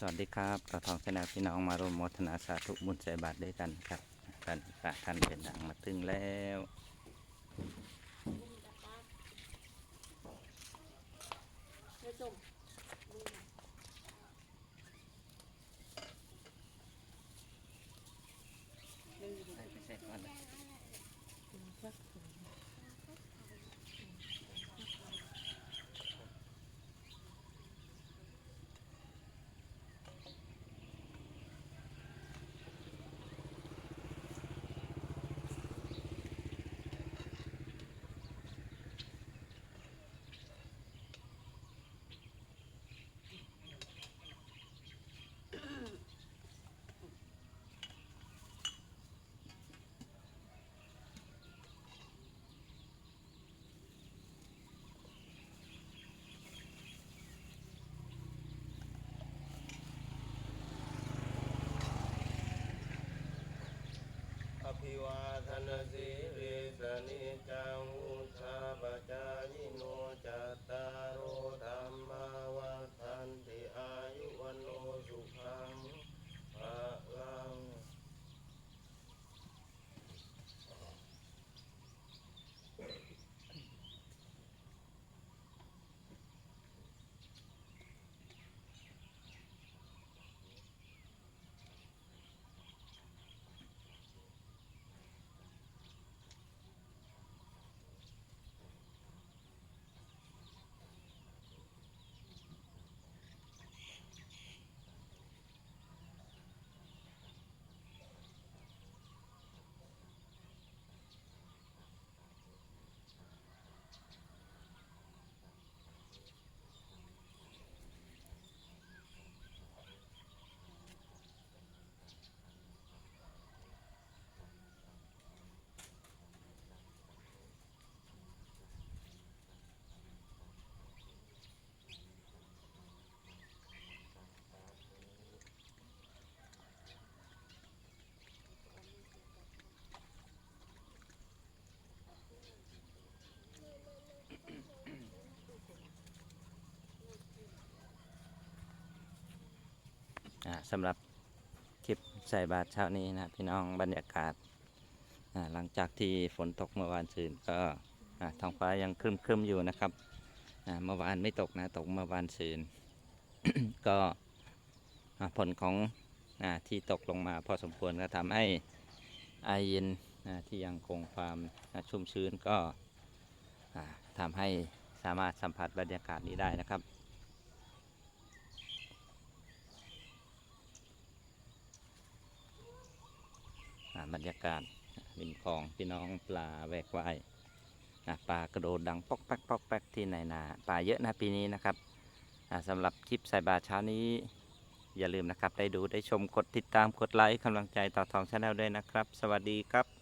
สวัสดีครับต่อทองชนะพี่น้องมาร่วมมทนาสาธุบุญใส่บาตรด้วยกันครับท่านพระท่านเป็นดังมาถึงแล้วไม่ส่งอ นสีริสนิจังอุชาปจายิโนจัตตารโอธรรมาวัฏันติอายุวันโนสุขังภะลัง อ่า สำหรับคลิปใส่บาตรเช้านี้นะพี่น้องบรรยากาศหลังจากที่ฝนตกเมื่อวานซืนก็ท้องฟ้ายังครึมๆอยู่นะครับเมื่อวานไม่ตกนะตกเมื่อวานซืนก็ผลของอที่ตกลงมาพอสมควรก็ทำให้ไอเย็นที่ยังคงความชุ่มชื้นก็ทำให้สามารถสัมผัสบรรยากาศนี้ได้นะครับ บรรยากาศริมคลองพี่น้องปลาแวกว่ายปลากระโดดดังปอกแป๊กปอกแป๊กที่ในนาปลาเยอะนะปีนี้นะครับอ่าสำหรับคลิปใส่บาเช้านี้ อย่าลืมนะครับ ได้ดูได้ชมกดติดตามกดไลค์กำลังใจต่อทองชาแนลด้วยนะครับ สวัสดีครับ